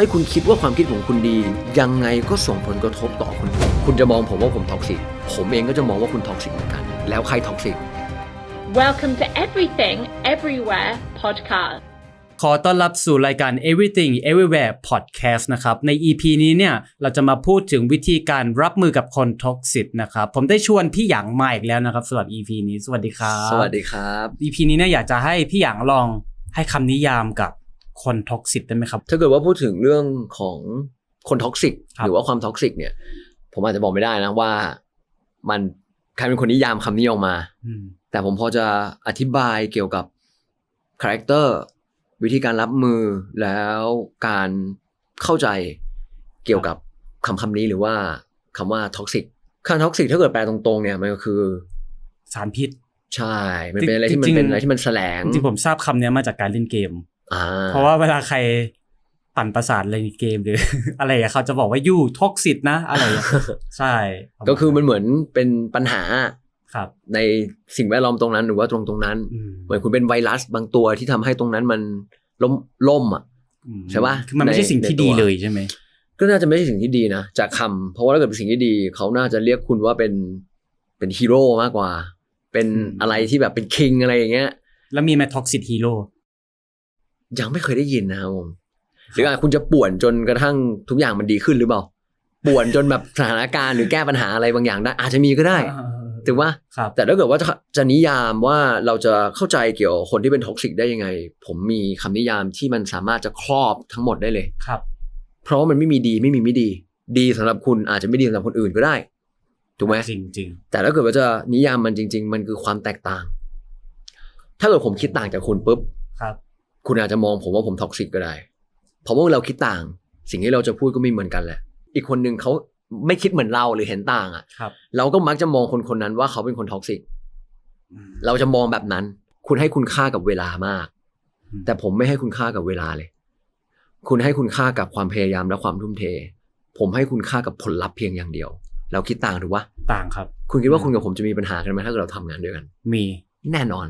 ให้คุณคิดว่าความคิดของคุณดี ยังไงก็ส่งผลกระทบต่อคนอื่นคุณจะมองผมว่าผมท็อกซิกผมเองก็จะมองว่าคุณท็อกซิกเหมือนกัน แล้วใครท็อกซิก Welcome to Everything Everywhere podcast. ขอต้อนรับสู่รายการ Everything Everywhere Podcast นะครับ ใน EP นี้เนี่ย เราจะมาพูดถึงวิธีการรับมือกับคนท็อกซิกนะครับ ผมได้ชวนพี่หยางมาอีกแล้วนะครับสำหรับ EP นี้ สวัสดีครับ สวัสดีครับ EP นี้เนี่ยอยากจะให้พี่หยางลองให้คำนิยามกับ คนท็อกซิกได้ไหมครับ ถ้าเกิดว่าพูดถึงเรื่องของคนท็อกซิกครับหรือว่าความท็อกซิกเนี่ย ผมอาจจะบอกไม่ได้นะว่ามันใครเป็นคนนิยามคำนี้ออกมาอืมแต่ผมพอจะอธิบายเกี่ยวกับคาแรคเตอร์วิธีการรับมือแล้วการเข้าใจเกี่ยวกับคำคำนี้หรือว่าคำว่าท็อกซิกคำท็อกซิกถ้าเกิดแปลตรงๆเนี่ยมันก็คือ สารพิษ ใช่ มันเป็นอะไรที่มันจริงๆเป็นอะไรที่มันแสลง จริงๆผมทราบคำเนี้ยมาจากการเล่นเกมอ่า เพราะว่าเวลาใครปั่นประสาทอะไรในเกมหรือ อะไรอะเขาจะบอกว่ายูท็อกซิตนะ อะไรอะใช่ ก็คือมันเหมือนเป็นปัญหาครับ ในสิ่งแวดล้อมตรงนั้นหรือว่าตรงตรงนั้นอืมเหมือนคุณเป็นไวรัสบางตัวที่ทำให้ตรงนั้นมันล้มล่มอะอืมใช่ปะคือมันไม่ใช่ในสิ่งที่ในตัวดีเลยใช่ไหมก็น่าจะไม่ใช่สิ่งที่ดีนะจากคำเพราะว่าถ้าเกิดเป็นสิ่งที่ดี เขาน่าจะเรียกคุณว่าเป็นเป็นฮีโร่มากกว่า เป็นอืมอะไรที่แบบเป็นคิงอะไรอย่างเงี้ย แล้วมีไหมท็อกซิตฮีโร่ ยังไม่เคยได้ยินนะครับผมหรืออาจคุณจะป่วนจนกระทั่งทุกอย่างมันดีขึ้นหรือเปล่าป่วนจนแบบสถานการณ์หรือแก้ปัญหาอะไรบางอย่างได้ อาจจะมีก็ได้ถูกว่าครับแต่ถ้าเกิดว่าจะจะนิยามว่าเราจะเข้าใจเกี่ยวกับคนที่เป็นท็อกซิกได้ยังไง ผมมีคำนิยามที่มันสามารถจะครอบทั้งหมดได้เลยครับ เพราะว่ามันไม่มีดีไม่มีไม่ดี ดีสำหรับคุณอาจจะไม่ดีสำหรับคนอื่นก็ได้ถูกไหมจริงจริงแต่ถ้าเกิดว่าจะนิยามมันจริง ๆ มันคือความแตกต่าง ถ้าเกิดผมคิดต่างจากคุณปุ๊บๆครับ คุณอาจจะมองผมว่าผมท็อกซิกก็ได้ เพราะว่าเราคิดต่าง สิ่งที่เราจะพูดก็ไม่เหมือนกันแหละ อีกคนหนึ่งเขาไม่คิดเหมือนเราหรือเห็นต่างอะครับเราก็มักจะมองคนคนนั้นว่าเขาเป็นคนท็อกซิกอืมเราจะมองแบบนั้น คุณให้คุณค่ากับเวลามากอืมแต่ผมไม่ให้คุณค่ากับเวลาเลย คุณให้คุณค่ากับความพยายามและความทุ่มเท ผมให้คุณค่ากับผลลัพธ์เพียงอย่างเดียว เราคิดต่างหรือวะต่างครับ คุณคิดว่าคุณกับผมจะมีปัญหากันไหมถ้าเกิดเราทำงานด้วยกัน มีแน่นอน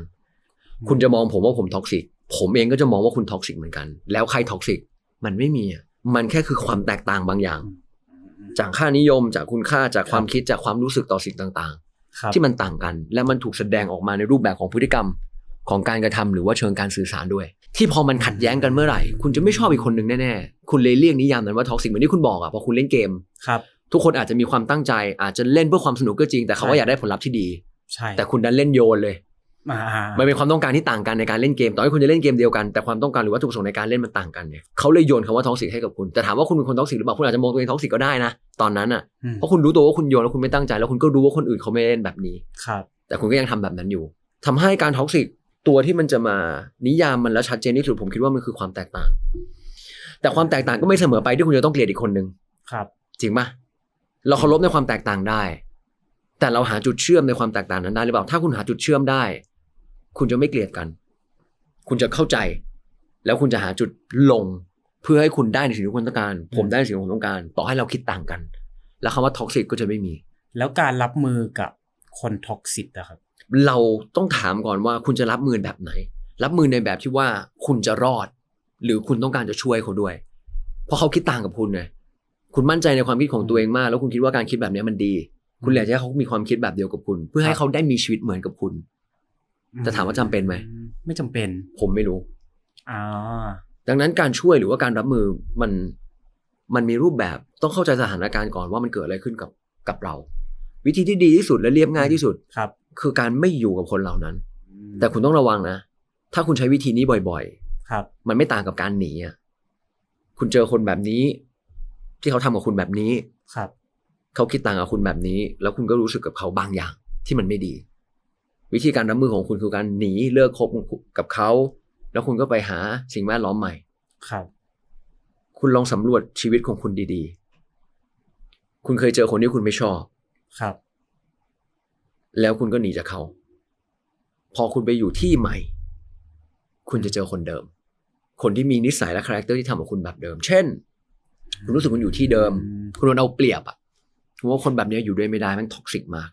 คุณจะมองผมว่าผมท็อกซิก ผมเองก็จะมองว่าคุณท็อกซิกเหมือนกัน แล้วใครท็อกซิกมันไม่มีอะมันแค่คือความแตกต่างบางอย่าง จากค่านิยมจากคุณค่าจากความคิดจากความรู้สึกต่อสิ่งต่างครับๆที่มันต่างกัน และมันถูกแสดงออกมาในรูปแบบของพฤติกรรมของการกระทำหรือว่าเชิงการสื่อสารด้วย ที่พอมันขัดแย้งกันเมื่อไหร่ คุณจะไม่ชอบอีกคนหนึ่งแน่ๆ คุณเลยเรียกนิยามนั้นว่าท็อกซิกเหมือนที่คุณบอกอะพอคุณเล่นเกมครับทุกคนอาจจะมีความตั้งใจอาจจะเล่นเพื่อความสนุกก็จริง แต่เขาก็อยากได้ผลลัพธ์ที่ดี ใช่ แต่คุณดันเล่นโยนเลยอ่า มันเป็นความต้องการที่ต่างกันในการเล่นเกมต่อให้คุณจะเล่นเกมเดียวกันแต่ความต้องการหรือวัตถุประสงค์ในการเล่นมันต่างกันเนี่ยเขาเลยโยนคำว่าท็อกซิกให้กับคุณแต่ถามว่าคุณเป็นคนท็อกซิกหรือเปล่าคุณอาจจะมองตัวเองท็อกซิกก็ได้นะตอนนั้นอะอืมเพราะคุณรู้ตัวว่าคุณโยนแล้วคุณไม่ตั้งใจแล้วคุณก็รู้ว่าคนอื่นเขาไม่เล่นแบบนี้ครับ แต่คุณก็ยังทำแบบนั้นอยู่ทำให้การท็อกซิกตัวที่มันจะมานิยามมันแล้วชัดเจนที่สุดผมคิดว่ามันคือความแตกต่าง แต่ความแตกต่างก็ไม่เสมอไปที่คุณจะต้องเกลียดอีกคนนึงครับ จริงปะเราเคารพในความแตกต่างได้ แต่เราหาจุดเชื่อมในความแตกต่างนั้นได้หรือเปล่า ถ้าคุณหาจุดเชื่อมได้ คุณจะไม่เกลียดกัน คุณจะเข้าใจ แล้วคุณจะหาจุดลงเพื่อให้คุณได้ในสิ่งที่คุณต้องการ ผมได้ในสิ่งที่ผมต้องการ ต่อให้เราคิดต่างกัน แล้วคำว่าท็อกซิกก็จะไม่มี แล้วการรับมือกับคนท็อกซิตอะครับ เราต้องถามก่อนว่าคุณจะรับมือแบบไหน รับมือในแบบที่ว่าคุณจะรอด หรือคุณต้องการจะช่วยเขาด้วย เพราะเขาคิดต่างกับคุณไงคุณมั่นใจในความคิดของตัวเองมาก แล้วคุณคิดว่าการคิดแบบนี้มันดี คุณอยากจะให้เขามีความคิดแบบเดียวกับคุณ เพื่อให้เขาได้มีชีวิตเหมือนกับคุณ แต่ถามว่าจำเป็นไหมไม่จำเป็น ผมไม่รู้อ่าดังนั้นการช่วยหรือว่าการรับมือมันมันมีรูปแบบต้องเข้าใจสถานการณ์ก่อนว่ามันเกิดอะไรขึ้นกับกับเรา วิธีที่ดีที่สุดและเรียบง่ายที่สุดครับ คือการไม่อยู่กับคนเหล่านั้น แต่คุณต้องระวังนะ ถ้าคุณใช้วิธีนี้บ่อยครับๆมันไม่ต่างกับการหนีอะคุณเจอคนแบบนี้ ที่เขาทำกับคุณแบบนี้ครับ เขาคิดต่างกับคุณแบบนี้ แล้วคุณก็รู้สึกกับเขาบางอย่างที่มันไม่ดี วิธีการรับมือของคุณคือการหนีเลิกคบกับเขา แล้วคุณก็ไปหาสิ่งแวดล้อมใหม่ครับ คุณลองสำรวจชีวิตของคุณดีๆ คุณเคยเจอคนที่คุณไม่ชอบครับ แล้วคุณก็หนีจากเขา พอคุณไปอยู่ที่ใหม่ คุณจะเจอคนเดิม คนที่มีนิสัยและคาแรคเตอร์ที่ทำกับคุณแบบเดิม เช่น คุณรู้สึกคุณอยู่ที่เดิมอืมคุณโดนเอาเปรียบอะผมว่าคนแบบนี้อยู่ด้วยไม่ได้แม่งท็อกซิกมาก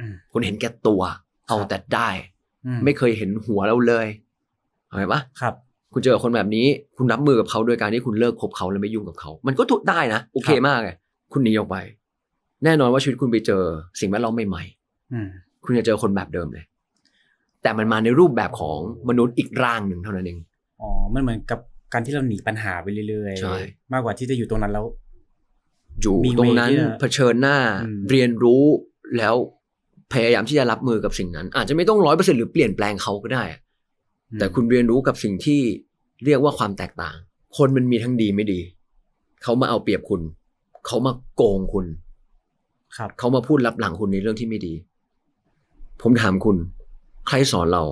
อืมคุณเห็นแก่ตัว เอาครับแต่ได้อืไม่เคยเห็นหัวเราเลยเข้าใจปะครับ คุณเจอคนแบบนี้ คุณรับมือกับเขาโดยการที่คุณเลิกคบเขาแล้วไม่ยุ่งกับเขา มันก็ถูกได้นะโอเคมากเลยคุณหนีออกไป แน่นอนว่าชีวิตคุณไปเจอสิ่งแวดล้อมใหม่อืมๆคุณจะเจอคนแบบเดิมเลย แต่มันมาในรูปแบบของมนุษย์อีกร่างหนึ่งเท่านั้นเองอ๋อมันเหมือนกับการที่เราหนีปัญหาไปเรื่อยใช่มากกว่าที่จะอยู่ตรงนั้นแล้วอยู่มีตรงนั้นเวที่จะเผชิญหน้าอืมเรียนรู้แล้ว พยายามที่จะรับมือกับสิ่งนั้น อาจจะไม่ต้องร้อยเปอร์เซ็นหรือเปลี่ยนแปลงเขาก็ได้ แต่คุณเรียนรู้กับสิ่งที่เรียกว่าความแตกต่าง คนมันมีทั้งดีไม่ดี เขามาเอาเปรียบคุณ เขามาโกงคุณ ครับเขามาพูดลับหลังคุณในเรื่องที่ไม่ดี ผมถามคุณ ใครสอนเรา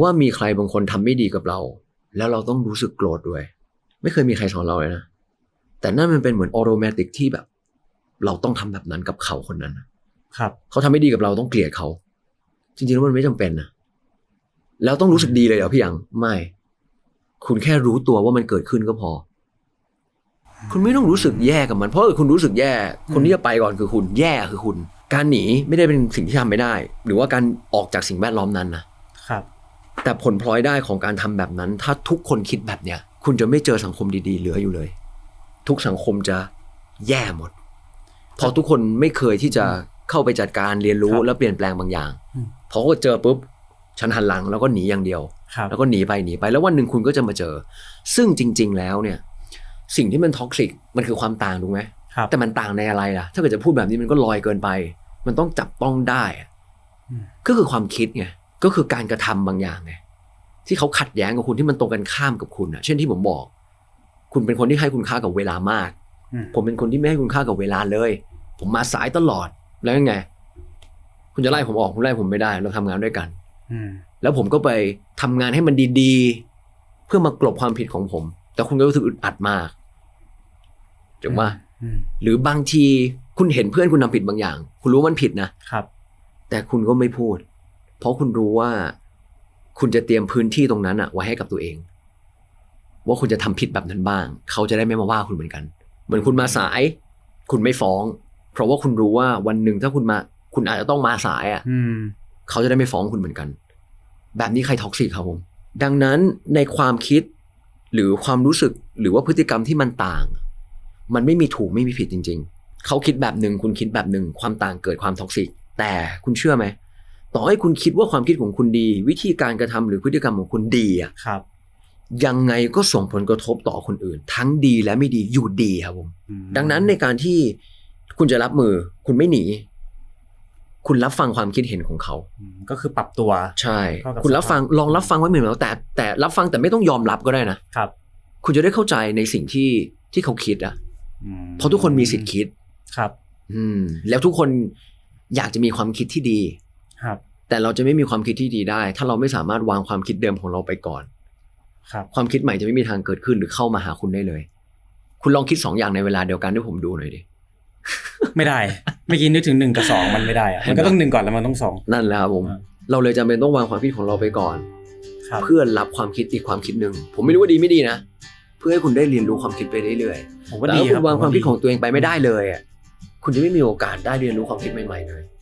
ว่ามีใครบางคนทำไม่ดีกับเรา แล้วเราต้องรู้สึกโกรธด้วย ไม่เคยมีใครสอนเราเลยนะแต่นั่นมันเป็นเหมือนออโตเมติกที่แบบ เราต้องทำแบบนั้นกับเขาคนนั้นนะ ครับเขาทำไม่ดีกับเราต้องเกลียดเขา จริงๆแล้วมันไม่จำเป็นนะแล้วต้องรู้สึกดีเลยเหรอพี่ยังไม่ คุณแค่รู้ตัวว่ามันเกิดขึ้นก็พอ คุณไม่ต้องรู้สึกแย่กับมัน เพราะถ้าคุณรู้สึกแย่ คนที่จะไปก่อนคือคุณ แย่คือคุณ การหนีไม่ได้เป็นสิ่งที่ทำไม่ได้ หรือว่าการออกจากสิ่งแวดล้อมนั้นนะครับ แต่ผลพลอยได้ของการทำแบบนั้น ถ้าทุกคนคิดแบบเนี้ย คุณจะไม่เจอสังคมดีๆเหลืออยู่เลย ทุกสังคมจะแย่หมดเพราะทุกคนไม่เคยที่จะ เข้าไปจัดการเรียนรู้ครับและเปลี่ยนแปลงบางอย่างอืมพอเขาเจอปุ๊บฉันหันหลังแล้วก็หนีอย่างเดียวครับแล้วก็หนีไปหนีไปแล้ววันหนึ่งคุณก็จะมาเจอ ซึ่งจริง ๆ แล้วเนี่ย สิ่งที่มันท็อกซิกมันคือความต่างถูกไหมครับแต่มันต่างในอะไรล่ะ ถ้าเกิดจะพูดแบบนี้มันก็ลอยเกินไป มันต้องจับต้องได้อะอืมก็คือความคิดไงก็คือการกระทำบางอย่างไงที่เขาขัดแย้งกับคุณที่มันตรงกันข้ามกับคุณอะ เช่นที่ผมบอก คุณเป็นคนที่ให้คุณค่ากับเวลามากอืมผมเป็นคนที่ไม่ให้คุณค่ากับเวลาเลย ผมมาสายตลอด แล้วยังไง คุณจะไล่ผมออกคุณไล่ผมไม่ได้ เราทำงานด้วยกันอืมแล้วผมก็ไปทำงานให้มันดีๆ เพื่อมากลบความผิดของผม แต่คุณก็รู้สึกอึดอัดมากถูกไหมอืมหรือบางทีคุณเห็นเพื่อนคุณทำผิดบางอย่าง คุณรู้ว่ามันผิดนะครับ แต่คุณก็ไม่พูด เพราะคุณรู้ว่าคุณจะเตรียมพื้นที่ตรงนั้นอะไว้ให้กับตัวเอง ว่าคุณจะทำผิดแบบนั้นบ้าง เขาจะได้ไม่มาว่าคุณเหมือนกัน เหมือนคุณมาสาย คุณไม่ฟ้อง เพราะว่าคุณรู้ว่าวันหนึ่งถ้าคุณมา คุณอาจจะต้องมาสายอะอืมเขาจะได้ไม่ฟ้องคุณเหมือนกัน แบบนี้ใครท็อกซิกครับผม ดังนั้นในความคิดหรือความรู้สึกหรือว่าพฤติกรรมที่มันต่าง มันไม่มีถูกไม่มีผิดจริง ๆ เขาคิดแบบหนึ่งคุณคิดแบบหนึ่งความต่างเกิดความท็อกซิกแต่คุณเชื่อไหมต่อให้คุณคิดว่าความคิดของคุณดี วิธีการกระทำหรือพฤติกรรมของคุณดีอะครับ ยังไงก็ส่งผลกระทบต่อคนอื่น ทั้งดีและไม่ดีอยู่ดีครับผมอืมดังนั้นในการที่ คุณจะรับมือ คุณไม่หนี คุณรับฟังความคิดเห็นของเขาอืมก็คือปรับตัว ใช่เข้ากับคุณรับฟังลองรับฟังไว้เหมือนกันแต่ แต่รับฟังแต่ไม่ต้องยอมรับก็ได้นะครับ คุณจะได้เข้าใจในสิ่งที่ที่เขาคิดอะอืมเพราะทุกคนมีสิทธิ์คิดครับ อืม แล้วทุกคนอยากจะมีความคิดที่ดี ครับ แต่เราจะไม่มีความคิดที่ดีได้ ถ้าเราไม่สามารถวางความคิดเดิมของเราไปก่อน ครับ ความคิดใหม่จะไม่มีทางเกิดขึ้นหรือเข้ามาหาคุณได้เลย คุณลองคิดสองอย่างในเวลาเดียวกันให้ผมดูหน่อยดิ ไม่ได้เมื่อกี้นึกถึงหนึ่งกับสองมันไม่ได้อะมันก็ต้องหนึ่งก่อนแล้วมันต้องสองนั่นแหละครับผมอ่าเราเลยจำเป็นต้องวางความคิดของเราไปก่อนครับเพื่อรับความคิดอีกความคิดหนึ่งผมไม่รู้ว่าดีไม่ดีนะเพื่อให้คุณได้เรียนรู้ความคิดไปเรื่อยๆผมว่าแต่ดีถ้าคุครัณบวางความคิดของผตัวเองไปไม่ได้เลยอะคุณจะไม่มีโอกาสได้เรียนรู้ความคิดใหม่ๆเลยม